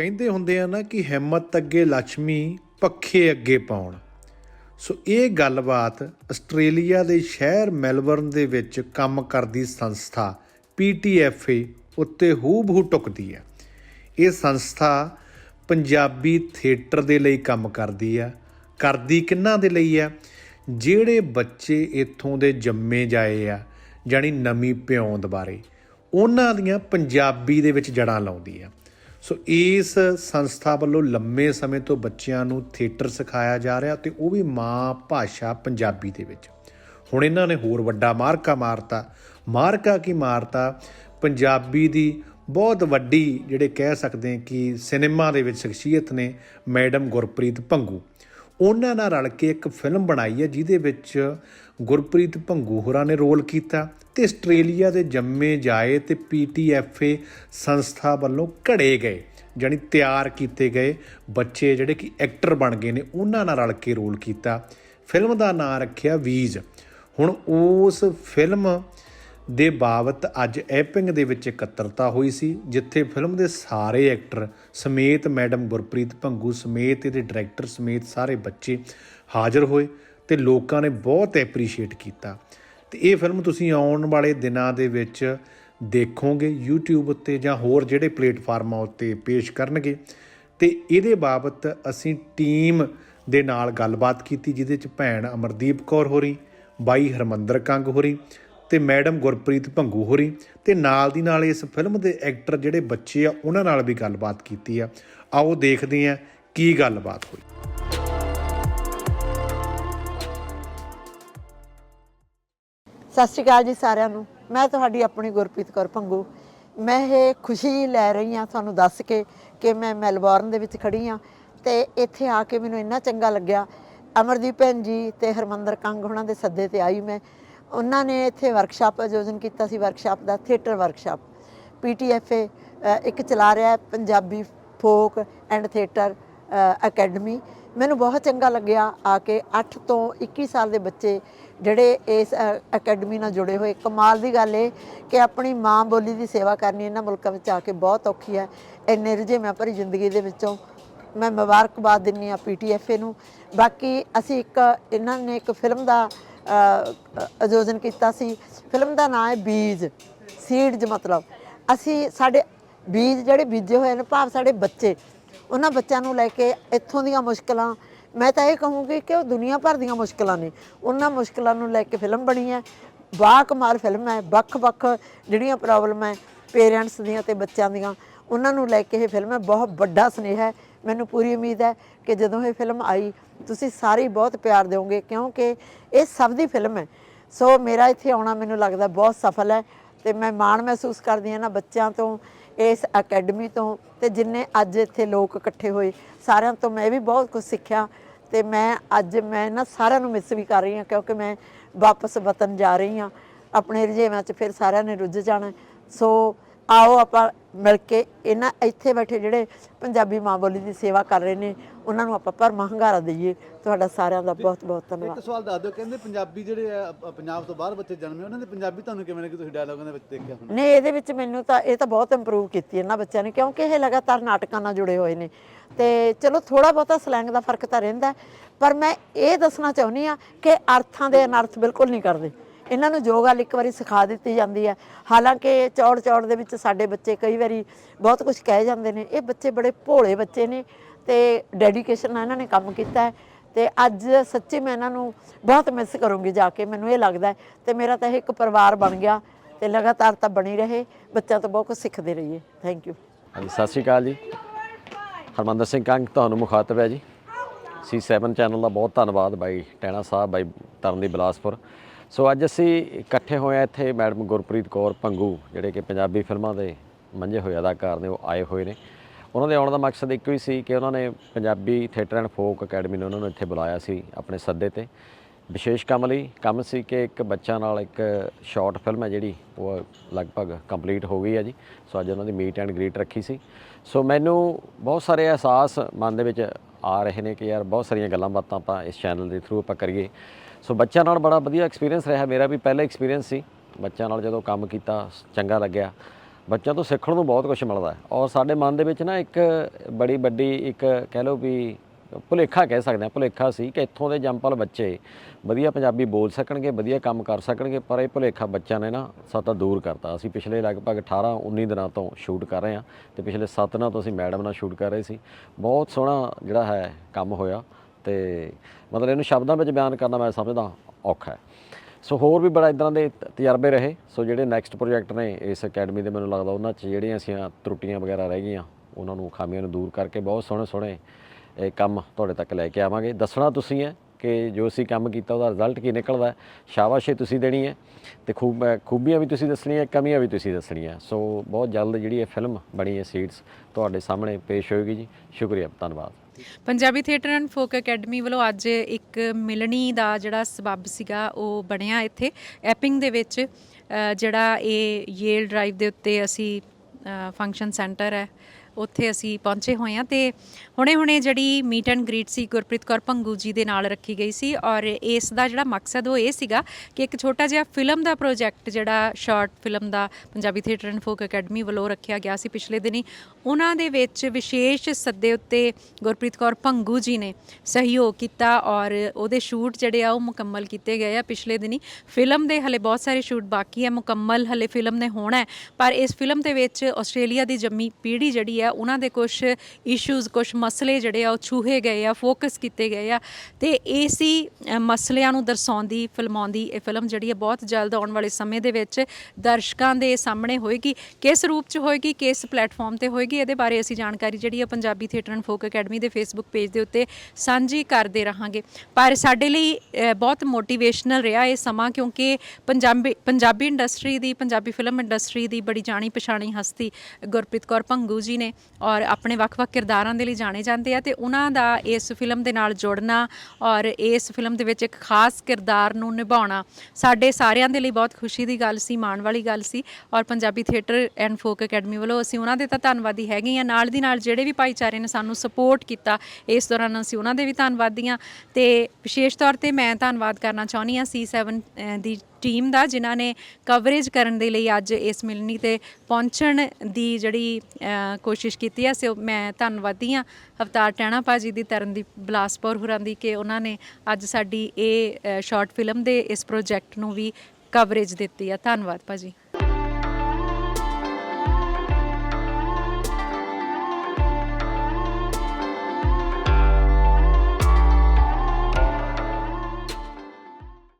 ਕਹਿੰਦੇ ਹੁੰਦੇ ਆ ਨਾ ਕਿ ਹਿੰਮਤ ਅੱਗੇ ਲక్ష్ਮੀ ਪੱਖੇ ਅੱਗੇ ਪਾਉਣ। ਸੋ ਇਹ ਗੱਲਬਾਤ ਆਸਟ੍ਰੇਲੀਆ ਦੇ ਸ਼ਹਿਰ ਮੈਲਬਰਨ ਦੇ ਵਿੱਚ ਕੰਮ ਕਰਦੀ ਸੰਸਥਾ PTFA ਉੱਤੇ ਹੂਬਹੂ ਟੁਕਦੀ ਹੈ। ਇਹ ਸੰਸਥਾ ਪੰਜਾਬੀ ਥੀਏਟਰ ਦੇ ਲਈ ਕੰਮ ਕਰਦੀ ਆ ਕਰਦੀ ਕਿੰਨਾਂ ਦੇ ਲਈ ਆ ਜਿਹੜੇ ਬੱਚੇ ਇੱਥੋਂ ਦੇ ਜੰਮੇ ਜਾਏ ਆ ਜਾਨੀ ਨਵੀਂ ਪਿਉਂਦ ਬਾਰੇ ਉਹਨਾਂ ਦੀਆਂ ਪੰਜਾਬੀ ਦੇ ਵਿੱਚ ਜੜਾਂ ਲਾਉਂਦੀ ਆ ਸੋ ਇਸ ਸੰਸਥਾ ਵੱਲੋਂ ਲੰਮੇ ਸਮੇਂ ਤੋਂ ਬੱਚਿਆਂ ਨੂੰ ਥੀਏਟਰ ਸਿਖਾਇਆ ਜਾ ਰਿਹਾ ਤੇ ਉਹ ਵੀ ਮਾਂ ਭਾਸ਼ਾ ਪੰਜਾਬੀ ਦੇ ਵਿੱਚ। ਹੁਣ ਇਹਨਾਂ ਨੇ ਹੋਰ ਵੱਡਾ ਮਾਰਕਾ ਮਾਰਤਾ। ਮਾਰਕਾ ਕੀ ਮਾਰਤਾ? ਪੰਜਾਬੀ ਦੀ ਬਹੁਤ ਵੱਡੀ ਜਿਹੜੇ ਕਹਿ ਸਕਦੇ ਕਿ ਸਿਨੇਮਾ ਦੇ ਵਿੱਚ ਸ਼ਖਸੀਅਤ ਨੇ ਮੈਡਮ ਗੁਰਪ੍ਰੀਤ ਭੰਗੂ। ਉਹਨਾਂ ਨਾਲ ਰਲ ਕੇ ਇੱਕ ਫਿਲਮ ਬਣਾਈ ਹੈ, ਜਿਹਦੇ ਵਿੱਚ ਗੁਰਪ੍ਰੀਤ ਭੰਗੂ ਹੋਰਾਂ ਨੇ ਰੋਲ ਕੀਤਾ ਤੇ ਆਸਟ੍ਰੇਲੀਆ ਦੇ ਜੰਮੇ, ਜਾਏ ਤੇ ਪੀਟੀਐਫਏ ਸੰਸਥਾ ਵੱਲੋਂ ਘੜੇ ਗਏ ਜਾਨੀ ਤਿਆਰ ਕੀਤੇ ਗਏ ਬੱਚੇ ਜਿਹੜੇ ਕਿ ਐਕਟਰ ਬਣ ਗਏ ਨੇ, ਉਹਨਾਂ ਨਾਲ ਰਲ ਕੇ ਰੋਲ ਕੀਤਾ। ਫਿਲਮ ਦਾ ਨਾਮ ਰੱਖਿਆ ਵੀਜ਼। ਹੁਣ ਉਸ ਫਿਲਮ ਦੇ ਬਾਬਤ ਅੱਜ ਐਪਿੰਗ ਦੇ ਵਿੱਚ ਇਕੱਤਰਤਾ ਹੋਈ ਸੀ, ਜਿੱਥੇ ਫਿਲਮ ਦੇ ਸਾਰੇ ਐਕਟਰ ਸਮੇਤ ਮੈਡਮ ਗੁਰਪ੍ਰੀਤ ਭੰਗੂ ਸਮੇਤ ਇਹਦੇ ਡਾਇਰੈਕਟਰ ਸਮੇਤ ਸਾਰੇ ਬੱਚੇ ਹਾਜ਼ਰ ਹੋਏ ਤੇ ਲੋਕਾਂ ਨੇ ਬਹੁਤ ਐਪਰੀਸ਼ੀਏਟ ਕੀਤਾ। ਤੇ ਇਹ ਫਿਲਮ ਤੁਸੀਂ ਆਉਣ ਵਾਲੇ ਦਿਨਾਂ ਦੇ ਵਿੱਚ ਦੇਖੋਗੇ YouTube ਉੱਤੇ ਜਾਂ ਹੋਰ ਜਿਹੜੇ ਪਲੇਟਫਾਰਮਾਂ ਉੱਤੇ ਪੇਸ਼ ਕਰਨਗੇ। ਤੇ ਇਹਦੇ ਬਾਬਤ ਅਸੀਂ ਟੀਮ ਦੇ ਨਾਲ ਗੱਲਬਾਤ ਕੀਤੀ, ਜਿਹਦੇ ਚ ਭੈਣ ਅਮਰਦੀਪ ਕੌਰ ਹੋਰੀ, ਬਾਈ ਹਰਮੰਦਰ ਕੰਗ ਹੋਰੀ ਤੇ ਮੈਡਮ ਗੁਰਪ੍ਰੀਤ ਭੰਗੂ ਹੋਰੀ ਤੇ ਨਾਲ ਦੀ ਨਾਲ ਇਸ ਫਿਲਮ ਦੇ ਐਕਟਰ ਜਿਹੜੇ ਬੱਚੇ ਆ, ਉਹਨਾਂ ਨਾਲ ਵੀ ਗੱਲਬਾਤ ਕੀਤੀ ਆ। ਆਓ ਦੇਖਦੇ ਆ ਕੀ ਗੱਲਬਾਤ ਹੋਈ। ਸਤਿ ਸ਼੍ਰੀ ਅਕਾਲ ਜੀ ਸਾਰਿਆਂ ਨੂੰ। ਮੈਂ ਤੁਹਾਡੀ ਆਪਣੀ ਗੁਰਪ੍ਰੀਤ ਕੌਰ ਭੰਗੂ। ਮੈਂ ਇਹ ਖੁਸ਼ੀ ਲੈ ਰਹੀ ਹਾਂ ਤੁਹਾਨੂੰ ਦੱਸ ਕੇ ਕਿ ਮੈਂ ਮੈਲਬੌਰਨ ਦੇ ਵਿੱਚ ਖੜੀ ਹਾਂ ਤੇ ਇੱਥੇ ਆ ਕੇ ਮੈਨੂੰ ਇੰਨਾ ਚੰਗਾ ਲੱਗਿਆ। ਅਮਰਦੀਪ ਭੈਣ ਜੀ ਤੇ ਹਰਮੰਦਰ ਕੰਗ ਉਹਨਾਂ ਦੇ ਸੱਦੇ ਤੇ ਆਈ ਮੈਂ। ਉਹਨਾਂ ਨੇ ਇੱਥੇ ਵਰਕਸ਼ਾਪ ਆਯੋਜਨ ਕੀਤਾ ਸੀ ਵਰਕਸ਼ਾਪ ਦਾ ਥੀਏਟਰ ਵਰਕਸ਼ਾਪ ਪੀਟੀਐਫਏ ਇੱਕ ਚਲਾ ਰਿਹਾ ਹੈ, Punjabi folk and theatre academy ਮੈਨੂੰ ਬਹੁਤ ਚੰਗਾ ਲੱਗਿਆ ਆ ਕੇ 8 ਤੋਂ 21 ਸਾਲ ਦੇ ਬੱਚੇ ਜਿਹੜੇ ਇਸ ਅਕੈਡਮੀ ਨਾਲ ਜੁੜੇ ਹੋਏ। ਕਮਾਲ ਦੀ ਗੱਲ ਇਹ ਕਿ ਆਪਣੀ ਮਾਂ ਬੋਲੀ ਦੀ ਸੇਵਾ ਕਰਨੀ ਇਹਨਾਂ ਮੁਲਕਾਂ ਵਿੱਚ ਆ ਕੇ ਬਹੁਤ ਔਖੀ ਹੈ। ਇੰਨੇ ਰੁਝੇਵਿਆਂ ਭਰੀ ਜ਼ਿੰਦਗੀ ਦੇ ਵਿੱਚੋਂ ਮੈਂ ਮੁਬਾਰਕਬਾਦ ਦਿੰਨੀ ਆ ਪੀਟੀਐਫਏ ਨੂੰ। ਬਾਕੀ ਅਸੀਂ ਇੱਕ, ਇਹਨਾਂ ਨੇ ਇੱਕ ਫਿਲਮ ਦਾ ਆਯੋਜਨ ਕੀਤਾ ਸੀ। ਫਿਲਮ ਦਾ ਨਾਮ ਹੈ ਬੀਜ, ਸੀਡਜ਼ ਮਤਲਬ। ਅਸੀਂ ਸਾਡੇ ਬੀਜ ਜਿਹੜੇ ਬੀਜੇ ਹੋਏ ਨੇ, ਭਾਵ ਸਾਡੇ ਬੱਚੇ, ਉਹਨਾਂ ਬੱਚਿਆਂ ਨੂੰ ਲੈ ਕੇ ਇੱਥੋਂ ਦੀਆਂ ਮੁਸ਼ਕਲਾਂ, ਮੈਂ ਤਾਂ ਇਹ ਕਹੂੰਗੀ ਕਿ ਉਹ ਦੁਨੀਆ ਭਰ ਦੀਆਂ ਮੁਸ਼ਕਲਾਂ ਨੇ। ਉਹਨਾਂ ਮੁਸ਼ਕਲਾਂ ਨੂੰ ਲੈ ਕੇ ਫਿਲਮ ਬਣੀ ਹੈ। ਬਾ ਕਮਾਲ ਫਿਲਮ ਹੈ। ਵੱਖ-ਵੱਖ ਜਿਹੜੀਆਂ ਪ੍ਰੋਬਲਮ ਹੈ ਪੇਰੈਂਟਸ ਦੀਆਂ ਤੇ ਬੱਚਿਆਂ ਦੀਆਂ, ਉਹਨਾਂ ਨੂੰ ਲੈ ਕੇ ਇਹ ਫਿਲਮ ਹੈ। ਬਹੁਤ ਵੱਡਾ ਸਨੇਹ ਹੈ। ਮੈਨੂੰ ਪੂਰੀ ਉਮੀਦ ਹੈ ਕਿ ਜਦੋਂ ਇਹ ਫਿਲਮ ਆਈ, ਤੁਸੀਂ ਸਾਰੇ ਬਹੁਤ ਪਿਆਰ ਦਿਓਗੇ, ਕਿਉਂਕਿ ਇਹ ਸਭ ਦੀ ਫਿਲਮ ਹੈ। ਸੋ ਮੇਰਾ ਇੱਥੇ ਆਉਣਾ ਮੈਨੂੰ ਲੱਗਦਾ ਬਹੁਤ ਸਫਲ ਹੈ ਤੇ ਮੈਂ ਮਾਣ ਮਹਿਸੂਸ ਕਰਦੀ ਹਾਂ ਨਾ ਬੱਚਿਆਂ ਤੋਂ, ਇਸ ਅਕੈਡਮੀ ਤੋਂ ਤੇ ਜਿੰਨੇ ਅੱਜ ਇੱਥੇ ਲੋਕ ਇਕੱਠੇ ਹੋਏ, ਸਾਰਿਆਂ ਤੋਂ ਮੈਂ ਵੀ ਬਹੁਤ ਕੁਝ ਸਿੱਖਿਆ ਤੇ ਮੈਂ ਅੱਜ ਮੈਂ ਨਾ ਸਾਰਿਆਂ ਨੂੰ ਮਿਸ ਵੀ ਕਰ ਰਹੀ ਹਾਂ, ਕਿਉਂਕਿ ਮੈਂ ਵਾਪਸ ਵਤਨ ਜਾ ਰਹੀ ਹਾਂ। ਆਪਣੇ ਰੁਝੇਵਿਆਂ 'ਚ ਫਿਰ ਸਾਰਿਆਂ ਨੇ ਰੁੱਝ ਜਾਣਾ। ਸੋ ਆਓ ਆਪਾਂ ਮਿਲ ਕੇ ਇਹਨਾਂ ਇੱਥੇ ਬੈਠੇ ਜਿਹੜੇ ਪੰਜਾਬੀ ਮਾਂ ਬੋਲੀ ਦੀ ਸੇਵਾ ਕਰ ਰਹੇ ਨੇ ਉਹਨਾਂ ਨੂੰ ਆਪਾਂ ਭਰਮਾ ਹੰਗਾਰਾ ਦਈਏ। ਤੁਹਾਡਾ ਸਾਰਿਆਂ ਦਾ ਬਹੁਤ ਬਹੁਤ ਧੰਨਵਾਦ। ਇੱਕ ਸਵਾਲ ਦੱਸ ਦਿਓ ਕਹਿੰਦੇ ਪੰਜਾਬੀ ਜਿਹੜੇ ਆ ਅ, ਪੰਜਾਬ ਤੋਂ ਬਾਹਰ ਬੱਚੇ ਜਨਮੇ ਉਹਨਾਂ ਦੇ ਪੰਜਾਬੀ ਤੁਹਾਨੂੰ ਕਿਵੇਂ ਲੱਗੀ? ਤੁਸੀਂ ਡਾਇਲੋਗਾਂ ਦੇ ਵਿੱਚ ਦੇਖਿਆ ਹੁਣ। ਨਹੀਂ ਇਹਦੇ ਵਿੱਚ ਮੈਨੂੰ ਤਾਂ ਇਹ ਤਾਂ ਬਹੁਤ ਇੰਪਰੂਵ ਕੀਤੀ ਇਹਨਾਂ ਬੱਚਿਆਂ ਨੇ ਕਿਉਂਕਿ ਇਹ ਲਗਾਤਾਰ ਨਾਟਕਾਂ ਨਾਲ ਜੁੜੇ ਹੋਏ ਨੇ। ਤੇ ਚਲੋ ਥੋੜਾ ਬਹੁਤਾ ਸਲੈਂਗ ਦਾ ਫ਼ਰਕ ਤਾਂ ਰਹਿੰਦਾ ਹੈ, ਪਰ ਮੈਂ ਇਹ ਦੱਸਣਾ ਚਾਹੁੰਦੀ ਆ ਕਿ ਅਰਥਾਂ ਦੇ ਅਨਰਥ ਬਿਲਕੁਲ ਨਹੀਂ ਕਰਦੇ। ਇਹਨਾਂ ਨੂੰ ਜੋ ਗੱਲ ਇੱਕ ਵਾਰੀ ਸਿਖਾ ਦਿੱਤੀ ਜਾਂਦੀ ਹੈ। ਹਾਲਾਂਕਿ ਚੌੜ ਚੌੜ ਦੇ ਵਿੱਚ ਸਾਡੇ ਬੱਚੇ ਕਈ ਵਾਰੀ ਬਹੁਤ ਕੁਝ ਕਹਿ ਜਾਂਦੇ ਨੇ। ਇਹ ਬੱਚੇ ਬੜੇ ਭੋਲੇ ਬੱਚੇ ਨੇ ਤੇ ਡੈਡੀਕੇਸ਼ਨ ਨਾਲ ਇਹਨਾਂ ਨੇ ਕੰਮ ਕੀਤਾ ਹੈ। ਤੇ ਅੱਜ ਸੱਚੀ ਮੈਂ ਇਹਨਾਂ ਨੂੰ ਬਹੁਤ ਮਿਸ ਕਰੂੰਗੀ ਜਾ ਕੇ, ਮੈਨੂੰ ਇਹ ਲੱਗਦਾ ਹੈ ਤੇ ਮੇਰਾ ਤਾਂ ਇਹ ਇੱਕ ਪਰਿਵਾਰ ਬਣ ਗਿਆ ਤੇ ਲਗਾਤਾਰ ਤਾਂ ਬਣੀ ਰਹੇ, ਬੱਚਿਆਂ ਤੋਂ ਬਹੁਤ ਕੁਝ ਸਿੱਖਦੇ ਰਹੀਏ। ਥੈਂਕ ਯੂ ਹਾਂਜੀ, ਸਤਿ ਸ਼੍ਰੀ ਅਕਾਲ ਜੀ। ਹਰਮੰਦਰ ਸਿੰਘ ਕੰਗ ਤੁਹਾਨੂੰ ਮੁਖਾਤਬ ਹੈ ਜੀ। C7 ਚੈਨਲ ਦਾ ਬਹੁਤ ਧੰਨਵਾਦ ਬਾਈ ਟੈਣਾ ਸਾਹਿਬ, ਬਾਈ ਤਰਨ ਦੀ ਬਿਲਾਸਪੁਰ। ਸੋ ਅੱਜ ਅਸੀਂ ਇਕੱਠੇ ਹੋਏ ਆ ਇੱਥੇ ਮੈਡਮ ਗੁਰਪ੍ਰੀਤ ਕੌਰ ਪੰਗੂ, ਜਿਹੜੇ ਕਿ ਪੰਜਾਬੀ ਫਿਲਮਾਂ ਦੇ ਮੰਝੇ ਹੋਏ ਅਦਾਕਾਰ ਨੇ, ਉਹ ਆਏ ਹੋਏ ਨੇ। ਉਹਨਾਂ ਦੇ ਆਉਣ ਦਾ ਮਕਸਦ ਇੱਕੋ ਹੀ ਸੀ ਕਿ ਉਹਨਾਂ ਨੇ Punjabi theatre and folk academy ਨੇ ਉਹਨਾਂ ਨੂੰ ਇੱਥੇ ਬੁਲਾਇਆ ਸੀ ਆਪਣੇ ਸੱਦੇ ਤੇ। ਵਿਸ਼ੇਸ਼ ਕੰਮ ਲਈ ਕੰਮ ਸੀ ਕਿ ਇੱਕ ਬੱਚਾ ਨਾਲ ਇੱਕ ਸ਼ਾਰਟ ਫਿਲਮ ਹੈ ਜਿਹੜੀ, ਉਹ ਲਗਭਗ ਕੰਪਲੀਟ ਹੋ ਗਈ ਹੈ ਜੀ। ਸੋ ਅੱਜ ਉਹਨਾਂ ਦੀ ਮੀਟ ਐਂਡ ਗ੍ਰੀਟ ਰੱਖੀ ਸੀ। ਸੋ ਮੈਨੂੰ ਬਹੁਤ ਸਾਰੇ ਅਹਿਸਾਸ ਮਨ ਦੇ ਵਿੱਚ ਆ ਰਹੇ ਨੇ ਕਿ ਯਾਰ ਬਹੁਤ ਸਾਰੀਆਂ ਗੱਲਾਂ ਬਾਤਾਂ ਆਪਾਂ ਇਸ ਚੈਨਲ ਦੇ ਥਰੂ ਆਪਾਂ ਕਰੀਏ। ਸੋ ਬੱਚਿਆਂ ਨਾਲ ਬੜਾ ਵਧੀਆ ਐਕਸਪੀਰੀਅੰਸ ਰਿਹਾ। ਮੇਰਾ ਵੀ ਪਹਿਲਾ ਐਕਸਪੀਰੀਅੰਸ ਸੀ। ਬੱਚਿਆਂ ਨਾਲ ਜਦੋਂ ਕੰਮ ਕੀਤਾ, ਚੰਗਾ ਲੱਗਿਆ। ਬੱਚਿਆਂ ਤੋਂ ਸਿੱਖਣ ਨੂੰ ਬਹੁਤ ਕੁਝ ਮਿਲਦਾ ਔਰ ਸਾਡੇ ਮਨ ਦੇ ਵਿੱਚ ਨਾ ਇੱਕ ਬੜੀ ਵੱਡੀ, ਇੱਕ ਕਹਿ ਲਓ ਵੀ ਭੁਲੇਖਾ ਕਹਿ ਸਕਦੇ ਹਾਂ, ਭੁਲੇਖਾ ਸੀ ਕਿ ਇੱਥੋਂ ਦੇ ਜੰਪਲ ਬੱਚੇ ਵਧੀਆ ਪੰਜਾਬੀ ਬੋਲ ਸਕਣਗੇ, ਵਧੀਆ ਕੰਮ ਕਰ ਸਕਣਗੇ, ਪਰ ਇਹ ਭੁਲੇਖਾ ਬੱਚਿਆਂ ਨੇ ਨਾ ਸਾਡਾ ਦੂਰ ਕਰਤਾ। ਅਸੀਂ ਪਿਛਲੇ ਲਗਭਗ 18 19 ਦਿਨਾਂ ਤੋਂ ਸ਼ੂਟ ਕਰ ਰਹੇ ਹਾਂ ਤੇ ਪਿਛਲੇ 7 ਦਿਨਾਂ ਤੋਂ ਅਸੀਂ ਮੈਡਮ ਨਾਲ ਸ਼ੂਟ ਕਰ ਰਹੇ ਸੀ। ਬਹੁਤ ਸੋਹਣਾ ਜਿਹੜਾ ਹੈ ਕੰਮ ਹੋਇਆ ਤੇ ਮਤਲਬ ਇਹਨੂੰ ਸ਼ਬਦਾਂ ਵਿੱਚ ਬਿਆਨ ਕਰਨਾ ਮੈਂ ਸਮਝਦਾ ਔਖਾ ਹੈ। ਸੋ ਹੋਰ ਵੀ ਬੜਾ ਇਦਾਂ ਦੇ ਤਜਰਬੇ ਰਹੇ। ਸੋ ਜਿਹੜੇ ਨੈਕਸਟ ਪ੍ਰੋਜੈਕਟ ਨੇ ਇਸ ਅਕੈਡਮੀ ਦੇ ਮੈਨੂੰ ਲੱਗਦਾ ਉਹਨਾਂ 'ਚ ਜਿਹੜੀਆਂ ਅਸੀਂ ਤਰੁੱਟੀਆਂ ਵਗੈਰਾ ਰਹਿ ਗਈਆਂ, ਉਹਨਾਂ ਨੂੰ ਖਾਮੀਆਂ ਨੂੰ ਦੂਰ ਕਰਕੇ ਬਹੁਤ ਸੋਹਣੇ ਸੋਹਣੇ ਕੰਮ ਤੁਹਾਡੇ ਤੱਕ ਲੈ ਕੇ ਆਵਾਂਗੇ। ਦੱਸਣਾ ਤੁਸੀਂ ਹੈ ਕਿ ਜੋ ਅਸੀਂ ਕੰਮ ਕੀਤਾ, ਉਹਦਾ ਰਿਜ਼ਲਟ ਕੀ ਨਿਕਲਦਾ ਸ਼ਾਬਾਸ਼ੇ ਤੁਸੀਂ ਦੇਣੀ ਹੈ ਤੇ ਖੂਬ ਖੂਬੀਆਂ ਵੀ ਤੁਸੀਂ ਦੱਸਣੀਆਂ, ਕਮੀਆਂ ਵੀ ਤੁਸੀਂ ਦੱਸਣੀਆਂ। ਸੋ ਬਹੁਤ ਜਲਦ ਜਿਹੜੀ ਇਹ ਫਿਲਮ ਬਣੀ ਹੈ ਸੀਡਸ ਤੁਹਾਡੇ ਸਾਹਮਣੇ ਪੇਸ਼ ਹੋਏਗੀ ਜੀ। ਸ਼ੁਕਰੀਆ, ਧੰਨਵਾਦ। Punjabi theatre and folk academy ਵੱਲੋਂ ਅੱਜ ਇੱਕ ਮਿਲਣੀ ਦਾ ਜਿਹੜਾ ਸਬੱਬ ਸੀਗਾ, ਉਹ ਬਣਿਆ ਇੱਥੇ। ਐਪਿੰਗ ਦੇ ਵਿੱਚ ਜਿਹੜਾ ਇਹ ਯੇਲ ਡਰਾਈਵ ਦੇ ਉੱਤੇ ਅਸੀਂ ਫੰਕਸ਼ਨ ਸੈਂਟਰ ਹੈ। ਉੱਥੇ ਅਸੀਂ ਪਹੁੰਚੇ ਹੋਏ ਹਾਂ ਤੇ ਹੁਣੇ-ਹੁਣੇ ਜਿਹੜੀ ਮੀਟ ਐਂਡ ਗ੍ਰੀਟ ਸੀ ਗੁਰਪ੍ਰੀਤ ਕੌਰ ਭੰਗੂ ਜੀ ਦੇ ਨਾਲ ਰੱਖੀ ਗਈ ਸੀ ਔਰ ਇਸ ਦਾ ਜਿਹੜਾ ਮਕਸਦ ਉਹ ਇਹ ਸੀਗਾ ਕਿ ਇੱਕ ਛੋਟਾ ਜਿਹਾ ਫਿਲਮ ਦਾ ਪ੍ਰੋਜੈਕਟ ਜਿਹੜਾ short film the Punjabi theatre and folk academy ਵੱਲੋਂ ਰੱਖਿਆ ਗਿਆ ਸੀ ਪਿਛਲੇ ਦਿਨੀ। ਉਹਨਾਂ ਦੇ ਵਿੱਚ ਵਿਸ਼ੇਸ਼ ਸੱਦੇ ਉੱਤੇ ਗੁਰਪ੍ਰੀਤ ਕੌਰ ਭੰਗੂ ਜੀ ਨੇ ਸਹਿਯੋਗ ਕੀਤਾ ਔਰ ਉਹਦੇ ਸ਼ੂਟ ਜਿਹੜੇ ਆ ਉਹ ਮੁਕੰਮਲ ਕੀਤੇ ਗਏ ਆ ਪਿਛਲੇ ਦਿਨੀ। ਫਿਲਮ ਦੇ ਹਲੇ ਬਹੁਤ ਸਾਰੇ ਸ਼ੂਟ ਬਾਕੀ ਹੈ ਮੁਕੰਮਲ ਹਲੇ ਫਿਲਮ ਨੇ ਹੋਣਾ ਪਰ ਇਸ ਫਿਲਮ ਦੇ ਵਿੱਚ ਆਸਟ੍ਰੇਲੀਆ ਦੀ ਜੰਮੀ ਪੀੜ੍ਹੀ ਜਿਹੜੀ ਆ, ਉਹਨਾਂ ਦੇ ਕੁਝ ਇਸ਼ੂਜ਼ ਕੁਝ ਮਸਲੇ ਜਿਹੜੇ ਆ, ਉਹ ਛੂਹੇ ਗਏ ਆ ਫੋਕਸ ਕੀਤੇ ਗਏ ਆ। ਤੇ ਇਸੀ ਮਸਲਿਆਂ ਨੂੰ ਦਰਸਾਉਂਦੀ, ਫਿਲਮਾਉਂਦੀ ਇਹ ਫਿਲਮ ਜਿਹੜੀ ਆ, ਬਹੁਤ ਜਲਦ ਆਉਣ ਵਾਲੇ ਸਮੇਂ ਦੇ ਵਿੱਚ ਦਰਸ਼ਕਾਂ ਦੇ ਸਾਹਮਣੇ ਹੋਏਗੀ। ਕਿਸ ਰੂਪ 'ਚ ਹੋਏਗੀ, ਕਿਸ ਪਲੇਟਫਾਰਮ ਤੇ ਹੋਏਗੀ, ਇਹਦੇ ਬਾਰੇ ਅਸੀਂ ਜਾਣਕਾਰੀ ਜਿਹੜੀ ਆ Punjabi theatre and folk academy ਦੇ ਫੇਸਬੁੱਕ ਪੇਜ ਦੇ ਉੱਤੇ ਸਾਂਝੀ ਕਰਦੇ ਰਹਾਂਗੇ। ਪਰ ਸਾਡੇ ਲਈ ਬਹੁਤ ਮੋਟੀਵੇਸ਼ਨਲ ਰਿਹਾ ਇਹ ਸਮਾਂ, ਕਿਉਂਕਿ ਪੰਜਾਬੀ ਪੰਜਾਬੀ ਇੰਡਸਟਰੀ ਦੀ, ਪੰਜਾਬੀ ਫਿਲਮ ਇੰਡਸਟਰੀ ਦੀ ਬੜੀ ਜਾਣੀ ਪਛਾਣੀ ਹਸਤੀ ਗੁਰਪ੍ਰੀਤ ਕੌਰ ਭੰਗੂ ਜੀ ਨੇ ਔਰ ਆਪਣੇ ਵੱਖ-ਵੱਖ ਕਿਰਦਾਰਾਂ ਦੇ ਲਈ ਜਾਣੇ ਜਾਂਦੇ ਆ ਤੇ ਉਹਨਾਂ ਦਾ ਇਸ ਫਿਲਮ ਦੇ ਨਾਲ ਜੁੜਨਾ ਔਰ ਇਸ ਫਿਲਮ ਦੇ ਵਿੱਚ ਇੱਕ ਖਾਸ ਕਿਰਦਾਰ ਨੂੰ ਨਿਭਾਉਣਾ ਸਾਡੇ ਸਾਰਿਆਂ ਦੇ ਲਈ ਬਹੁਤ ਖੁਸ਼ੀ ਦੀ ਗੱਲ ਸੀ ਮਾਣ ਵਾਲੀ ਗੱਲ ਸੀ ਔਰ Punjabi theatre and folk academy ਵੱਲੋਂ ਅਸੀਂ ਉਹਨਾਂ ਦੇ ਤਾਂ ਧੰਨਵਾਦੀ ਹੈਗੇ ਆ ਨਾਲ ਦੀ ਨਾਲ ਜਿਹੜੇ ਵੀ ਭਾਈਚਾਰੇ ਨੇ ਸਾਨੂੰ ਸਪੋਰਟ ਕੀਤਾ ਇਸ ਦੌਰਾਨ ਅਸੀਂ ਉਹਨਾਂ ਦੇ ਵੀ ਧੰਨਵਾਦੀ ਹਾਂ ਤੇ ਵਿਸ਼ੇਸ਼ ਤੌਰ ਤੇ ਮੈਂ ਧੰਨਵਾਦ ਕਰਨਾ ਚਾਹੁੰਦੀ ਹਾਂ C7 ਅ, ਦੀ ਟੀਮ ਦਾ, ਜਿਨ੍ਹਾਂ ਨੇ ਕਵਰੇਜ ਕਰਨ ਦੇ ਲਈ ਅੱਜ ਇਸ ਮਿਲਣੀ ਤੇ ਪਹੁੰਚਣ ਦੀ ਜਿਹੜੀ ਕੋਸ਼ਿਸ਼ ਕੀਤੀ ਹੈ ਸੋ ਮੈਂ ਧੰਨਵਾਦੀ ਹਾਂ ਅਵਤਾਰ ਟਹਿਣਾ ਭਾਜੀ ਦੀ, ਤਰਨਦੀਪ ਬਲਾਸਪੁਰ ਹੁਰਾਂ ਦੀ ਕਿ ਉਹਨਾਂ ਨੇ ਅੱਜ ਸਾਡੀ ਇਹ ਸ਼ਾਰਟ ਫਿਲਮ ਦੇ ਇਸ ਪ੍ਰੋਜੈਕਟ ਨੂੰ ਵੀ ਕਵਰੇਜ ਦਿੱਤੀ ਹੈ ਧੰਨਵਾਦ ਭਾਜੀ।